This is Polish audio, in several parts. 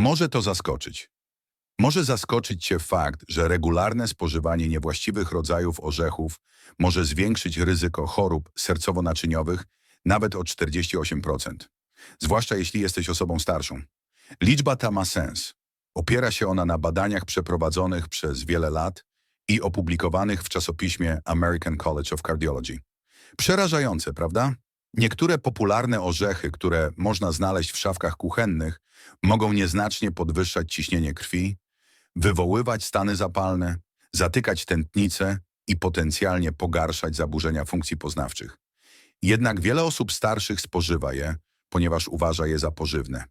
Może to zaskoczyć. Może zaskoczyć Cię fakt, że regularne spożywanie niewłaściwych rodzajów orzechów może zwiększyć ryzyko chorób sercowo-naczyniowych nawet o 48%. Zwłaszcza jeśli jesteś osobą starszą. Liczba ta ma sens. Opiera się ona na badaniach przeprowadzonych przez wiele lat i opublikowanych w czasopiśmie American College of Cardiology. Przerażające, prawda? Niektóre popularne orzechy, które można znaleźć w szafkach kuchennych, mogą nieznacznie podwyższać ciśnienie krwi, wywoływać stany zapalne, zatykać tętnice i potencjalnie pogarszać zaburzenia funkcji poznawczych. Jednak wiele osób starszych spożywa je, ponieważ uważa je za pożywne.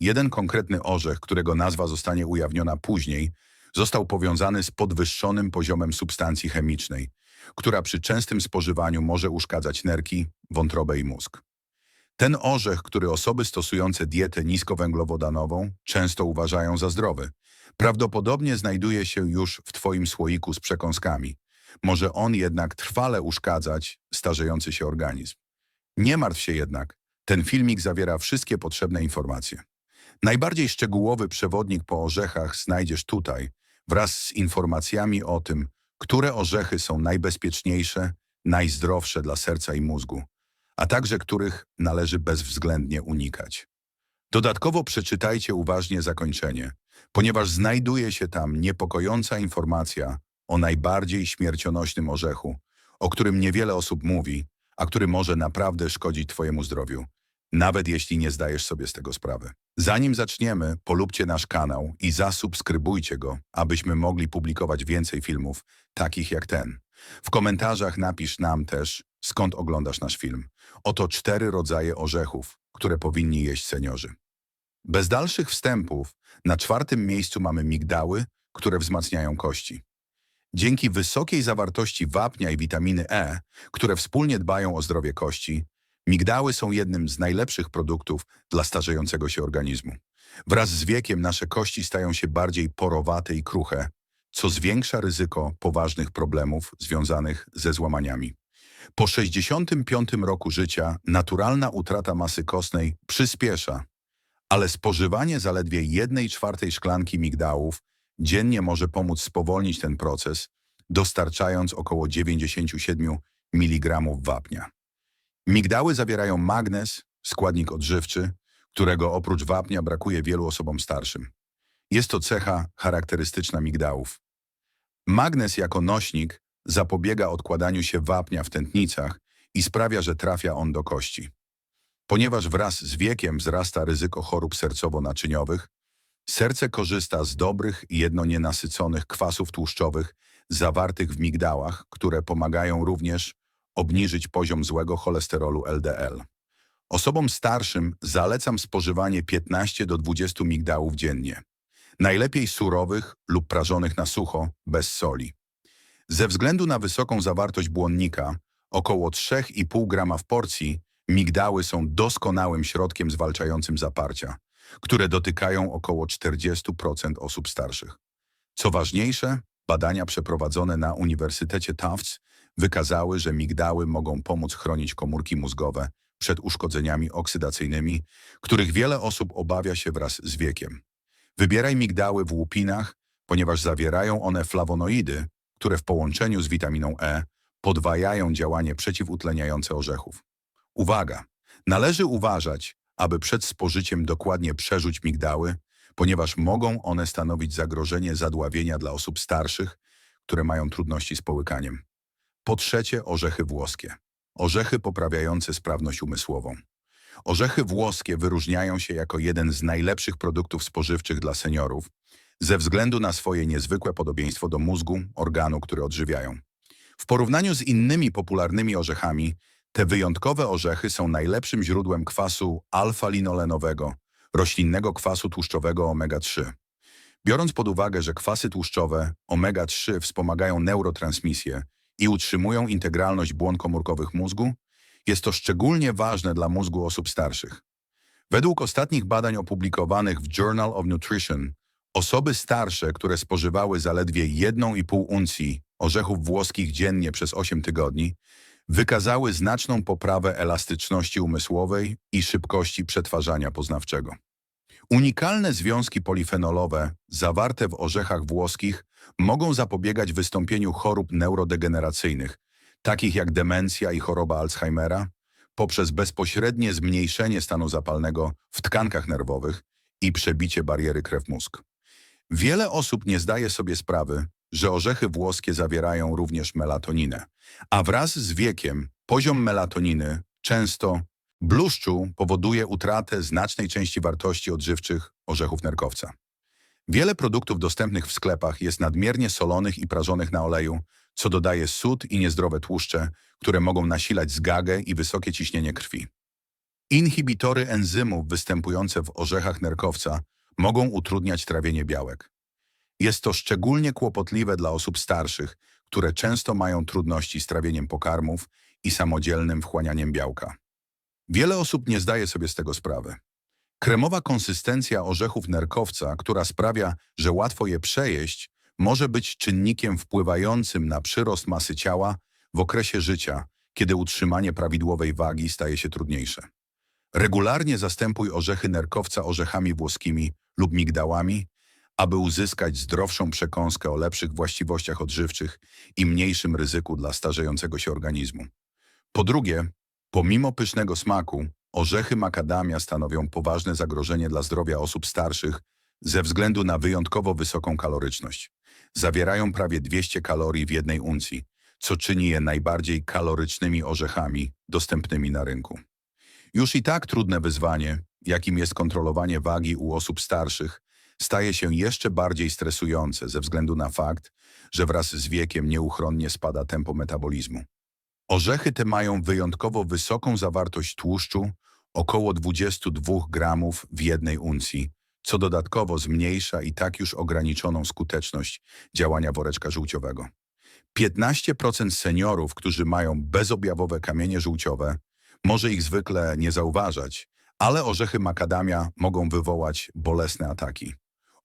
Jeden konkretny orzech, którego nazwa zostanie ujawniona później, został powiązany z podwyższonym poziomem substancji chemicznej, która przy częstym spożywaniu może uszkadzać nerki, wątrobę i mózg. Ten orzech, który osoby stosujące dietę niskowęglowodanową często uważają za zdrowy, prawdopodobnie znajduje się już w Twoim słoiku z przekąskami. Może on jednak trwale uszkadzać starzejący się organizm. Nie martw się jednak, ten filmik zawiera wszystkie potrzebne informacje. Najbardziej szczegółowy przewodnik po orzechach znajdziesz tutaj, wraz z informacjami o tym, które orzechy są najbezpieczniejsze, najzdrowsze dla serca i mózgu, a także których należy bezwzględnie unikać. Dodatkowo przeczytajcie uważnie zakończenie, ponieważ znajduje się tam niepokojąca informacja o najbardziej śmiercionośnym orzechu, o którym niewiele osób mówi, a który może naprawdę szkodzić Twojemu zdrowiu, nawet jeśli nie zdajesz sobie z tego sprawy. Zanim zaczniemy, polubcie nasz kanał i zasubskrybujcie go, abyśmy mogli publikować więcej filmów, takich jak ten. W komentarzach napisz nam też, skąd oglądasz nasz film. Oto cztery rodzaje orzechów, które powinni jeść seniorzy. Bez dalszych wstępów, na czwartym miejscu mamy migdały, które wzmacniają kości. Dzięki wysokiej zawartości wapnia i witaminy E, które wspólnie dbają o zdrowie kości, migdały są jednym z najlepszych produktów dla starzejącego się organizmu. Wraz z wiekiem nasze kości stają się bardziej porowate i kruche, co zwiększa ryzyko poważnych problemów związanych ze złamaniami. Po 65 roku życia naturalna utrata masy kostnej przyspiesza, ale spożywanie zaledwie 1 czwartej szklanki migdałów dziennie może pomóc spowolnić ten proces, dostarczając około 97 mg wapnia. Migdały zawierają magnez, składnik odżywczy, którego oprócz wapnia brakuje wielu osobom starszym. Jest to cecha charakterystyczna migdałów. Magnez jako nośnik zapobiega odkładaniu się wapnia w tętnicach i sprawia, że trafia on do kości. Ponieważ wraz z wiekiem wzrasta ryzyko chorób sercowo-naczyniowych, serce korzysta z dobrych i jednonienasyconych kwasów tłuszczowych zawartych w migdałach, które pomagają również obniżyć poziom złego cholesterolu LDL. Osobom starszym zalecam spożywanie 15 do 20 migdałów dziennie. Najlepiej surowych lub prażonych na sucho, bez soli. Ze względu na wysoką zawartość błonnika, około 3,5 grama w porcji, migdały są doskonałym środkiem zwalczającym zaparcia, które dotykają około 40% osób starszych. Co ważniejsze, badania przeprowadzone na Uniwersytecie Tufts wykazały, że migdały mogą pomóc chronić komórki mózgowe przed uszkodzeniami oksydacyjnymi, których wiele osób obawia się wraz z wiekiem. Wybieraj migdały w łupinach, ponieważ zawierają one flawonoidy, które w połączeniu z witaminą E podwajają działanie przeciwutleniające orzechów. Uwaga! Należy uważać, aby przed spożyciem dokładnie przerzuć migdały, ponieważ mogą one stanowić zagrożenie zadławienia dla osób starszych, które mają trudności z połykaniem. Po trzecie, orzechy włoskie. Orzechy poprawiające sprawność umysłową. Orzechy włoskie wyróżniają się jako jeden z najlepszych produktów spożywczych dla seniorów ze względu na swoje niezwykłe podobieństwo do mózgu, organu, który odżywiają. W porównaniu z innymi popularnymi orzechami, te wyjątkowe orzechy są najlepszym źródłem kwasu alfa-linolenowego, roślinnego kwasu tłuszczowego omega-3. Biorąc pod uwagę, że kwasy tłuszczowe omega-3 wspomagają neurotransmisję i utrzymują integralność błon komórkowych mózgu, jest to szczególnie ważne dla mózgu osób starszych. Według ostatnich badań opublikowanych w Journal of Nutrition, osoby starsze, które spożywały zaledwie 1,5 uncji orzechów włoskich dziennie przez 8 tygodni, wykazały znaczną poprawę elastyczności umysłowej i szybkości przetwarzania poznawczego. Unikalne związki polifenolowe zawarte w orzechach włoskich mogą zapobiegać wystąpieniu chorób neurodegeneracyjnych, takich jak demencja i choroba Alzheimera, poprzez bezpośrednie zmniejszenie stanu zapalnego w tkankach nerwowych i przebicie bariery krew-mózg. Wiele osób nie zdaje sobie sprawy, że orzechy włoskie zawierają również melatoninę, a wraz z wiekiem poziom melatoniny często bluszczu powoduje utratę znacznej części wartości odżywczych orzechów nerkowca. Wiele produktów dostępnych w sklepach jest nadmiernie solonych i prażonych na oleju, co dodaje sód i niezdrowe tłuszcze, które mogą nasilać zgagę i wysokie ciśnienie krwi. Inhibitory enzymów występujące w orzechach nerkowca mogą utrudniać trawienie białek. Jest to szczególnie kłopotliwe dla osób starszych, które często mają trudności z trawieniem pokarmów i samodzielnym wchłanianiem białka. Wiele osób nie zdaje sobie z tego sprawy. Kremowa konsystencja orzechów nerkowca, która sprawia, że łatwo je przejeść, może być czynnikiem wpływającym na przyrost masy ciała w okresie życia, kiedy utrzymanie prawidłowej wagi staje się trudniejsze. Regularnie zastępuj orzechy nerkowca orzechami włoskimi lub migdałami, aby uzyskać zdrowszą przekąskę o lepszych właściwościach odżywczych i mniejszym ryzyku dla starzejącego się organizmu. Po drugie, pomimo pysznego smaku, orzechy makadamia stanowią poważne zagrożenie dla zdrowia osób starszych ze względu na wyjątkowo wysoką kaloryczność. Zawierają prawie 200 kalorii w jednej uncji, co czyni je najbardziej kalorycznymi orzechami dostępnymi na rynku. Już i tak trudne wyzwanie, jakim jest kontrolowanie wagi u osób starszych, staje się jeszcze bardziej stresujące ze względu na fakt, że wraz z wiekiem nieuchronnie spada tempo metabolizmu. Orzechy te mają wyjątkowo wysoką zawartość tłuszczu, około 22 gramów w jednej uncji, co dodatkowo zmniejsza i tak już ograniczoną skuteczność działania woreczka żółciowego. 15% seniorów, którzy mają bezobjawowe kamienie żółciowe, może ich zwykle nie zauważać, ale orzechy makadamia mogą wywołać bolesne ataki.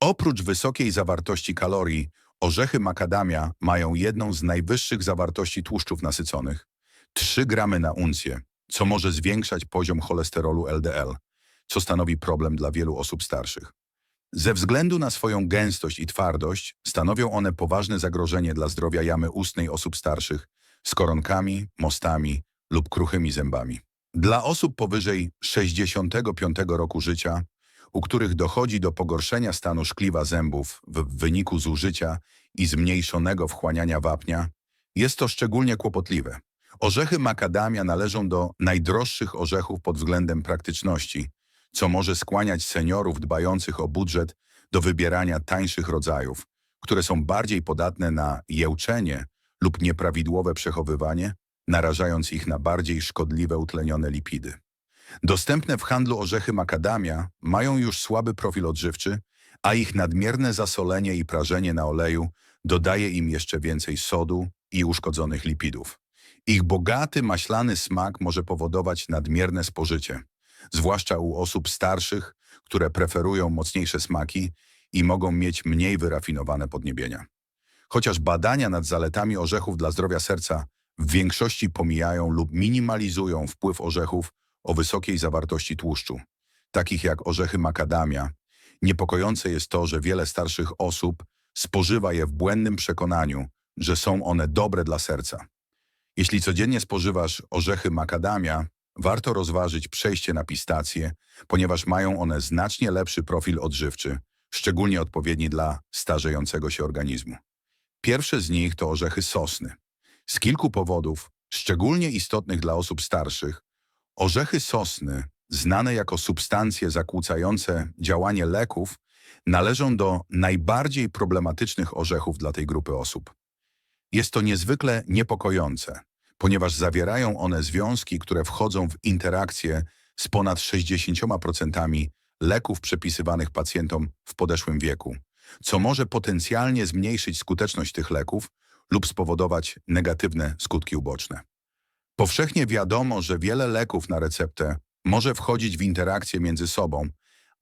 Oprócz wysokiej zawartości kalorii, orzechy makadamia mają jedną z najwyższych zawartości tłuszczów nasyconych, 3 gramy na uncję, co może zwiększać poziom cholesterolu LDL, co stanowi problem dla wielu osób starszych. Ze względu na swoją gęstość i twardość stanowią one poważne zagrożenie dla zdrowia jamy ustnej osób starszych z koronkami, mostami lub kruchymi zębami. Dla osób powyżej 65 roku życia, u których dochodzi do pogorszenia stanu szkliwa zębów w wyniku zużycia i zmniejszonego wchłaniania wapnia, jest to szczególnie kłopotliwe. Orzechy makadamia należą do najdroższych orzechów pod względem praktyczności, co może skłaniać seniorów dbających o budżet do wybierania tańszych rodzajów, które są bardziej podatne na jełczenie lub nieprawidłowe przechowywanie, narażając ich na bardziej szkodliwe utlenione lipidy. Dostępne w handlu orzechy makadamia mają już słaby profil odżywczy, a ich nadmierne zasolenie i prażenie na oleju dodaje im jeszcze więcej sodu i uszkodzonych lipidów. Ich bogaty, maślany smak może powodować nadmierne spożycie, zwłaszcza u osób starszych, które preferują mocniejsze smaki i mogą mieć mniej wyrafinowane podniebienia. Chociaż badania nad zaletami orzechów dla zdrowia serca w większości pomijają lub minimalizują wpływ orzechów o wysokiej zawartości tłuszczu, takich jak orzechy makadamia, niepokojące jest to, że wiele starszych osób spożywa je w błędnym przekonaniu, że są one dobre dla serca. Jeśli codziennie spożywasz orzechy makadamia, warto rozważyć przejście na pistacje, ponieważ mają one znacznie lepszy profil odżywczy, szczególnie odpowiedni dla starzejącego się organizmu. Pierwsze z nich to orzechy sosny. Z kilku powodów, szczególnie istotnych dla osób starszych, orzechy sosny, znane jako substancje zakłócające działanie leków, należą do najbardziej problematycznych orzechów dla tej grupy osób. Jest to niezwykle niepokojące, ponieważ zawierają one związki, które wchodzą w interakcję z ponad 60% leków przepisywanych pacjentom w podeszłym wieku, co może potencjalnie zmniejszyć skuteczność tych leków lub spowodować negatywne skutki uboczne. Powszechnie wiadomo, że wiele leków na receptę może wchodzić w interakcję między sobą,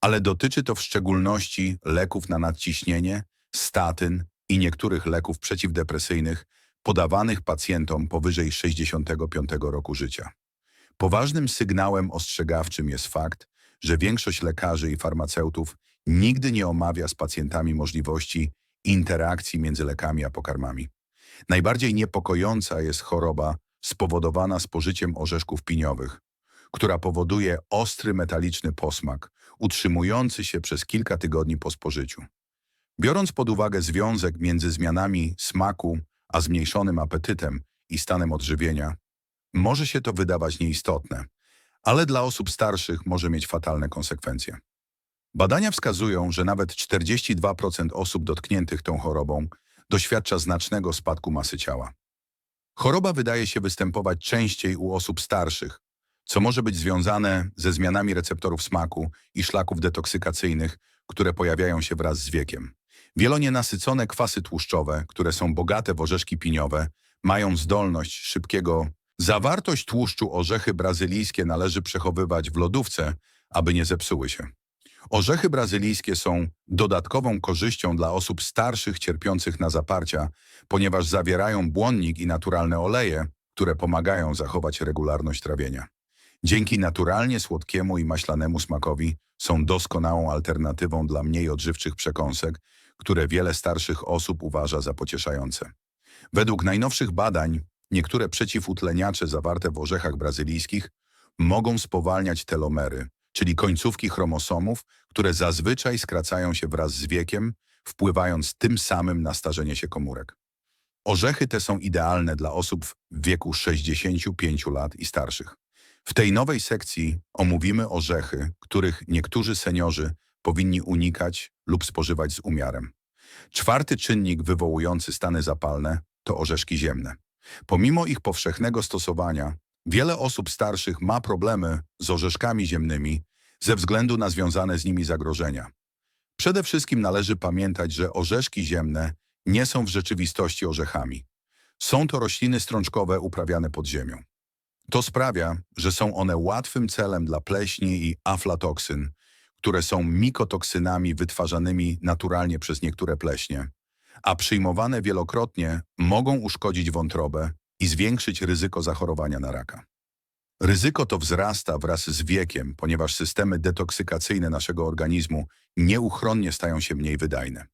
ale dotyczy to w szczególności leków na nadciśnienie, statyn i niektórych leków przeciwdepresyjnych podawanych pacjentom powyżej 65 roku życia. Poważnym sygnałem ostrzegawczym jest fakt, że większość lekarzy i farmaceutów nigdy nie omawia z pacjentami możliwości interakcji między lekami a pokarmami. Najbardziej niepokojąca jest choroba spowodowana spożyciem orzeszków piniowych, która powoduje ostry metaliczny posmak, utrzymujący się przez kilka tygodni po spożyciu. Biorąc pod uwagę związek między zmianami smaku a zmniejszonym apetytem i stanem odżywienia, może się to wydawać nieistotne, ale dla osób starszych może mieć fatalne konsekwencje. Badania wskazują, że nawet 42% osób dotkniętych tą chorobą doświadcza znacznego spadku masy ciała. Choroba wydaje się występować częściej u osób starszych, co może być związane ze zmianami receptorów smaku i szlaków detoksykacyjnych, które pojawiają się wraz z wiekiem. Wielonienasycone kwasy tłuszczowe, które są bogate w orzeszki piniowe, mają zdolność szybkiego Zawartość tłuszczu orzechy brazylijskie należy przechowywać w lodówce, aby nie zepsuły się. Orzechy brazylijskie są dodatkową korzyścią dla osób starszych cierpiących na zaparcia, ponieważ zawierają błonnik i naturalne oleje, które pomagają zachować regularność trawienia. Dzięki naturalnie słodkiemu i maślanemu smakowi są doskonałą alternatywą dla mniej odżywczych przekąsek, które wiele starszych osób uważa za pocieszające. Według najnowszych badań Niektóre przeciwutleniacze zawarte w orzechach brazylijskich mogą spowalniać telomery, czyli końcówki chromosomów, które zazwyczaj skracają się wraz z wiekiem, wpływając tym samym na starzenie się komórek. Orzechy te są idealne dla osób w wieku 65 lat i starszych. W tej nowej sekcji omówimy orzechy, których niektórzy seniorzy powinni unikać lub spożywać z umiarem. Czwarty czynnik wywołujący stany zapalne to orzeszki ziemne. Pomimo ich powszechnego stosowania, wiele osób starszych ma problemy z orzeszkami ziemnymi ze względu na związane z nimi zagrożenia. Przede wszystkim należy pamiętać, że orzeszki ziemne nie są w rzeczywistości orzechami. Są to rośliny strączkowe uprawiane pod ziemią. To sprawia, że są one łatwym celem dla pleśni i aflatoksyn, które są mikotoksynami wytwarzanymi naturalnie przez niektóre pleśnie, a przyjmowane wielokrotnie mogą uszkodzić wątrobę i zwiększyć ryzyko zachorowania na raka. Ryzyko to wzrasta wraz z wiekiem, ponieważ systemy detoksykacyjne naszego organizmu nieuchronnie stają się mniej wydajne.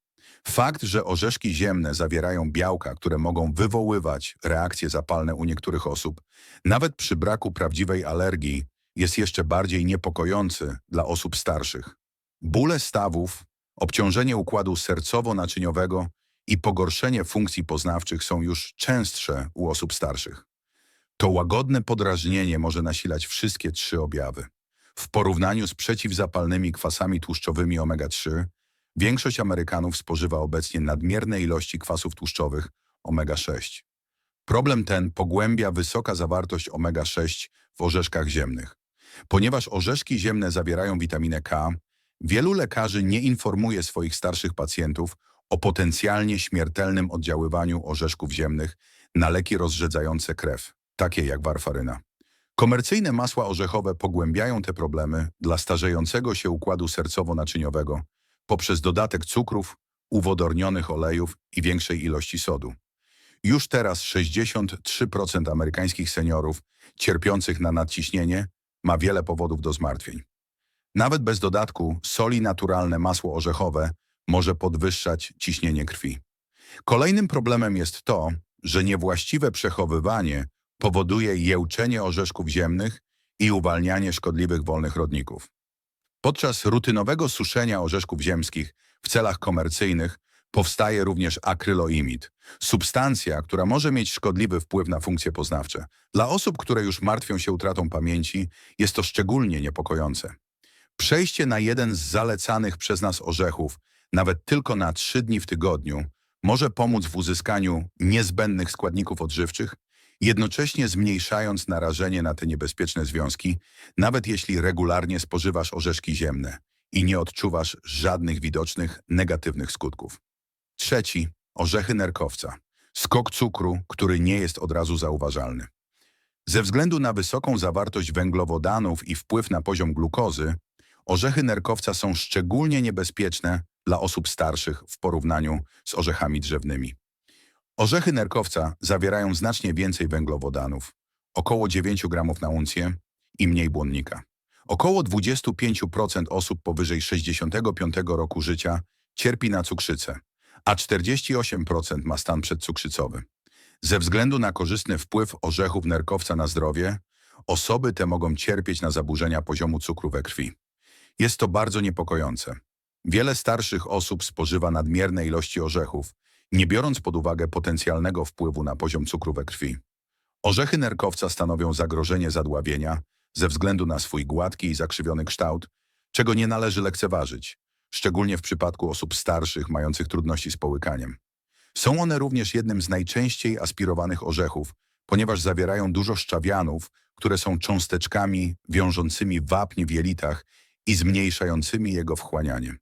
Fakt, że orzeszki ziemne zawierają białka, które mogą wywoływać reakcje zapalne u niektórych osób, nawet przy braku prawdziwej alergii, jest jeszcze bardziej niepokojący dla osób starszych. Bóle stawów, obciążenie układu sercowo-naczyniowego i pogorszenie funkcji poznawczych są już częstsze u osób starszych. To łagodne podrażnienie może nasilać wszystkie trzy objawy. W porównaniu z przeciwzapalnymi kwasami tłuszczowymi omega-3, większość Amerykanów spożywa obecnie nadmierne ilości kwasów tłuszczowych omega-6. Problem ten pogłębia wysoka zawartość omega-6 w orzeszkach ziemnych. Ponieważ orzeszki ziemne zawierają witaminę K, wielu lekarzy nie informuje swoich starszych pacjentów o potencjalnie śmiertelnym oddziaływaniu orzeszków ziemnych na leki rozrzedzające krew, takie jak warfaryna. Komercyjne masła orzechowe pogłębiają te problemy dla starzejącego się układu sercowo-naczyniowego poprzez dodatek cukrów, uwodornionych olejów i większej ilości sodu. Już teraz 63% amerykańskich seniorów cierpiących na nadciśnienie ma wiele powodów do zmartwień. Nawet bez dodatku soli naturalne masło orzechowe może podwyższać ciśnienie krwi. Kolejnym problemem jest to, że niewłaściwe przechowywanie powoduje jełczenie orzeszków ziemnych i uwalnianie szkodliwych wolnych rodników. Podczas rutynowego suszenia orzeszków ziemskich w celach komercyjnych powstaje również akryloimid, substancja, która może mieć szkodliwy wpływ na funkcje poznawcze. Dla osób, które już martwią się utratą pamięci, jest to szczególnie niepokojące. Przejście na jeden z zalecanych przez nas orzechów nawet tylko na trzy dni w tygodniu, może pomóc w uzyskaniu niezbędnych składników odżywczych, jednocześnie zmniejszając narażenie na te niebezpieczne związki, nawet jeśli regularnie spożywasz orzeszki ziemne i nie odczuwasz żadnych widocznych negatywnych skutków. Trzeci, orzechy nerkowca. Skok cukru, który nie jest od razu zauważalny. Ze względu na wysoką zawartość węglowodanów i wpływ na poziom glukozy, orzechy nerkowca są szczególnie niebezpieczne dla osób starszych w porównaniu z orzechami drzewnymi. Orzechy nerkowca zawierają znacznie więcej węglowodanów, około 9 gramów na uncję i mniej błonnika. Około 25% osób powyżej 65 roku życia cierpi na cukrzycę, a 48% ma stan przedcukrzycowy. Ze względu na korzystny wpływ orzechów nerkowca na zdrowie, osoby te mogą cierpieć na zaburzenia poziomu cukru we krwi. Jest to bardzo niepokojące. Wiele starszych osób spożywa nadmierne ilości orzechów, nie biorąc pod uwagę potencjalnego wpływu na poziom cukru we krwi. Orzechy nerkowca stanowią zagrożenie zadławienia ze względu na swój gładki i zakrzywiony kształt, czego nie należy lekceważyć, szczególnie w przypadku osób starszych mających trudności z połykaniem. Są one również jednym z najczęściej aspirowanych orzechów, ponieważ zawierają dużo szczawianów, które są cząsteczkami wiążącymi wapń w jelitach i zmniejszającymi jego wchłanianie.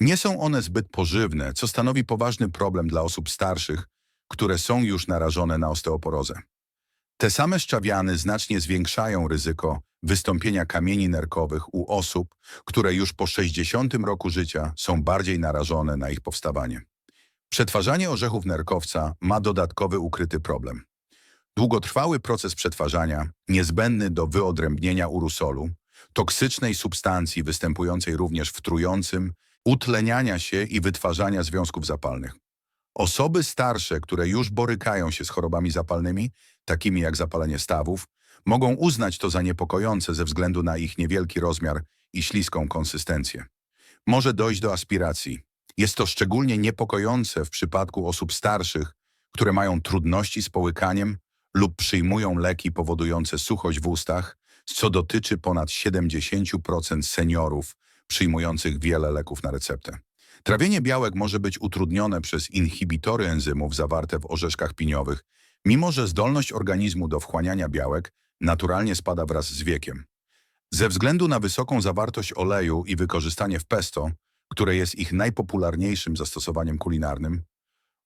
Nie są one zbyt pożywne, co stanowi poważny problem dla osób starszych, które są już narażone na osteoporozę. Te same szczawiany znacznie zwiększają ryzyko wystąpienia kamieni nerkowych u osób, które już po 60 roku życia są bardziej narażone na ich powstawanie. Przetwarzanie orzechów nerkowca ma dodatkowy ukryty problem. Długotrwały proces przetwarzania, niezbędny do wyodrębnienia urusolu, toksycznej substancji występującej również w trującym, utleniania się i wytwarzania związków zapalnych. Osoby starsze, które już borykają się z chorobami zapalnymi, takimi jak zapalenie stawów, mogą uznać to za niepokojące ze względu na ich niewielki rozmiar i śliską konsystencję. Może dojść do aspiracji. Jest to szczególnie niepokojące w przypadku osób starszych, które mają trudności z połykaniem lub przyjmują leki powodujące suchość w ustach, co dotyczy ponad 70% seniorów przyjmujących wiele leków na receptę. Trawienie białek może być utrudnione przez inhibitory enzymów zawarte w orzeszkach piniowych, mimo że zdolność organizmu do wchłaniania białek naturalnie spada wraz z wiekiem. Ze względu na wysoką zawartość oleju i wykorzystanie w pesto, które jest ich najpopularniejszym zastosowaniem kulinarnym,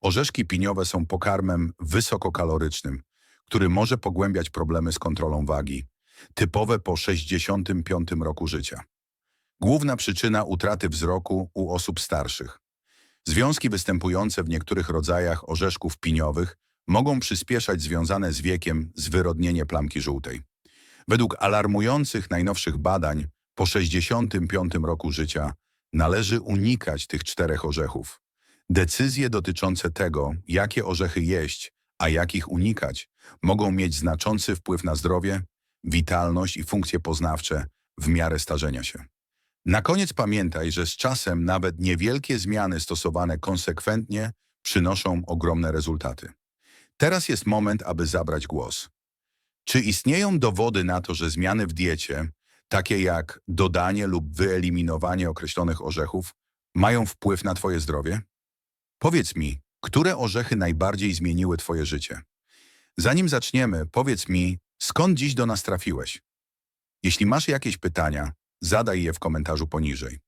orzeszki piniowe są pokarmem wysokokalorycznym, który może pogłębiać problemy z kontrolą wagi, typowe po 65 roku życia. Główna przyczyna utraty wzroku u osób starszych. Związki występujące w niektórych rodzajach orzeszków piniowych mogą przyspieszać związane z wiekiem zwyrodnienie plamki żółtej. Według alarmujących najnowszych badań, po 65 roku życia należy unikać tych czterech orzechów. Decyzje dotyczące tego, jakie orzechy jeść, a jakich unikać, mogą mieć znaczący wpływ na zdrowie, witalność i funkcje poznawcze w miarę starzenia się. Na koniec pamiętaj, że z czasem nawet niewielkie zmiany stosowane konsekwentnie przynoszą ogromne rezultaty. Teraz jest moment, aby zabrać głos. Czy istnieją dowody na to, że zmiany w diecie, takie jak dodanie lub wyeliminowanie określonych orzechów, mają wpływ na Twoje zdrowie? Powiedz mi, które orzechy najbardziej zmieniły Twoje życie? Zanim zaczniemy, powiedz mi, skąd dziś do nas trafiłeś? Jeśli masz jakieś pytania, zadaj je w komentarzu poniżej.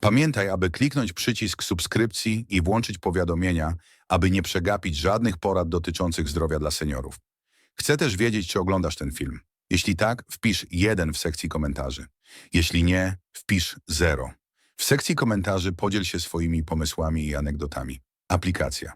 Pamiętaj, aby kliknąć przycisk subskrypcji i włączyć powiadomienia, aby nie przegapić żadnych porad dotyczących zdrowia dla seniorów. Chcę też wiedzieć, czy oglądasz ten film. Jeśli tak, wpisz 1 w sekcji komentarzy. Jeśli nie, wpisz 0. W sekcji komentarzy podziel się swoimi pomysłami i anegdotami. Aplikacja.